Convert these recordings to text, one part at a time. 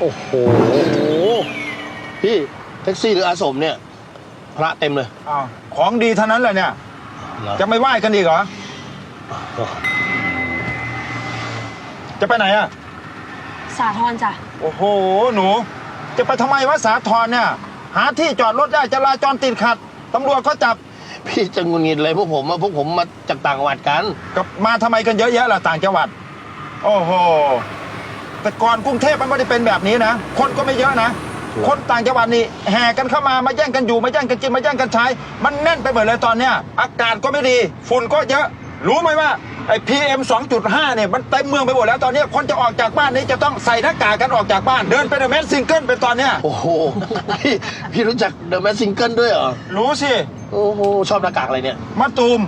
โอ้โห พี่แท็กซี่หรืออาสมเนี่ย พระเต็มเลยอ้าวของดีเท่านั้นแหละเนี่ยเหรอจะไม่ไหว้กันอีกเหรอ จะไปไหนอะสาธรจ้ะ โอ้โห หนู จะไปทำไมวะสาทรเนี่ย หาที่จอดรถได้จราจรติดขัดตำรวจเขาจับ พี่จะงุนงิดเลยพวกผมอะพวกผมมาจากต่างจังหวัดกัน กับมาทำไมกันเยอะแยะล่ะต่างจังหวัด โอ้โห แต่ก่อนกรุงเทพมันไม่ได้เป็นแบบนี้นะ คนก็ไม่เยอะนะ คนต่างจังหวัดนี่แห่กันเข้ามามาแย่งกันอยู่มาแย่งกันกินมาแย่งกันใช้ มันแน่นไปหมดเลยตอนเนี้ยอากาศก็ไม่ดีฝุ่นก็เยอะ รู้ไหมว่าไอ้ PM 2.5เนี่ยมันเต็มเมืองไปหมดแล้วตอนเนี้ยคนจะออกจากบ้านนี้จะต้องใส่หน้ากากกันออกจากบ้านเดินเป็นแมสซิงเกิลเป็นตอนเนี้ยโอ้โหพี่พี่รู้จักเดอะแมสซิงเกิลด้วยเหรอรู้สิ โอ้โหชอบหน้ากากอะไรเนี่ยมะตูม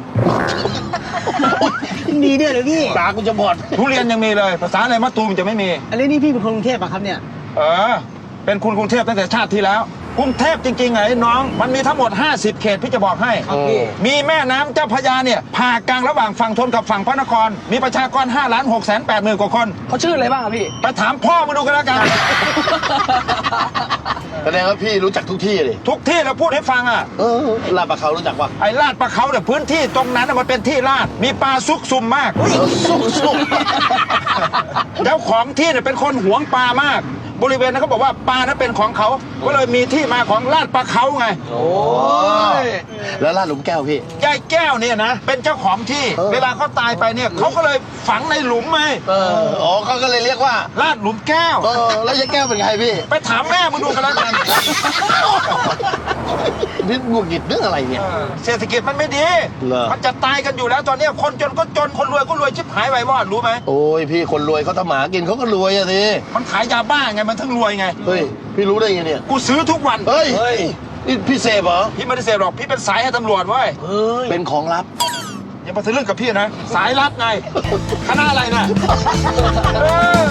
มีเด้วยเหรอพี่ตากูจะบอดทุเรียนยังมีเลย ภาษาอะไรมะตูมจะไม่มี อันนี้นี่พี่เป็นคนกรุงเทพปะครับเนี่ย เออ เป็นคุณกรุงเทพตั้งแต่ชาติที่แล้ว กรุงเทพจริงๆไงน้อง มันมีทั้งหมด 50 เขตพี่จะบอกให้ ครับพี่ มีแม่น้ำเจ้าพระยาเนี่ยผ่ากลางระหว่างฝั่งทนกับฝั่งพระนคร มีประชากร5ล้าน6แสน8หมื่นกว่าคน เขาชื่ออะไรบ้างครับพี่ ไปถามพ่อมาดูกันแล้วกัน แสดงว่าพี่รู้จักทุกที่เลยทุกที่เราพูดให้ฟังอะ เออลาดปลาเขารู้จักปะไอ้ลาดปลาเขาเนี่ยพื้นที่ตรงนั้นน่ะมันเป็นที่ลาด มีปลาซุกซุมมากสุกสุก เจ้าของที่เนี่ยเป็นคนหวงปลามาก บริเวณนั้นเขาบอกว่าปลานั้นเป็นของเขา ก็เลยมีที่มาของลาดปลาเขาไงโอ้ยแล้วลาดหลุมแก้วพี่ ยายแก้วเนี่ยนะ เป็นเจ้าของที่ เออ เวลาเขาตายไปเนี่ยเขาก็เลยฝังในหลุมไงเอออ๋อเขาก็เลยเรียกว่าลาดหลุมแก้ว เออแล้วยายแก้วเป็นไงพี่ ไปถามแม่มึงดูกันแล้วกัน นี่หงุดหงิดเรื่องอะไรเนี่ยเออเศรษฐกิจมันไม่ดี เหรอ มันจะตายกันอยู่แล้วตอนเนี้ยคนจนก็จนคนรวยก็รวยชิบหายไปวอดรู้ไหม โอ้ยพี่คนรวยเขาทำหมากินเขาก็รวยอะสิมันขายยาบ้าไงมันทั้งรวยไง เฮ้ยพี่รู้ได้ไงเนี่ยกูซื้อทุกวันเฮ้ยนี่พี่เสพเหรอพี่ไม่ได้เสพหรอกพี่เป็นสายให้ตำรวจเว้ยเป็นของลับอย่ามาทะลึ่งกับพี่นะ สายลับไงคณะอะไรนะเออ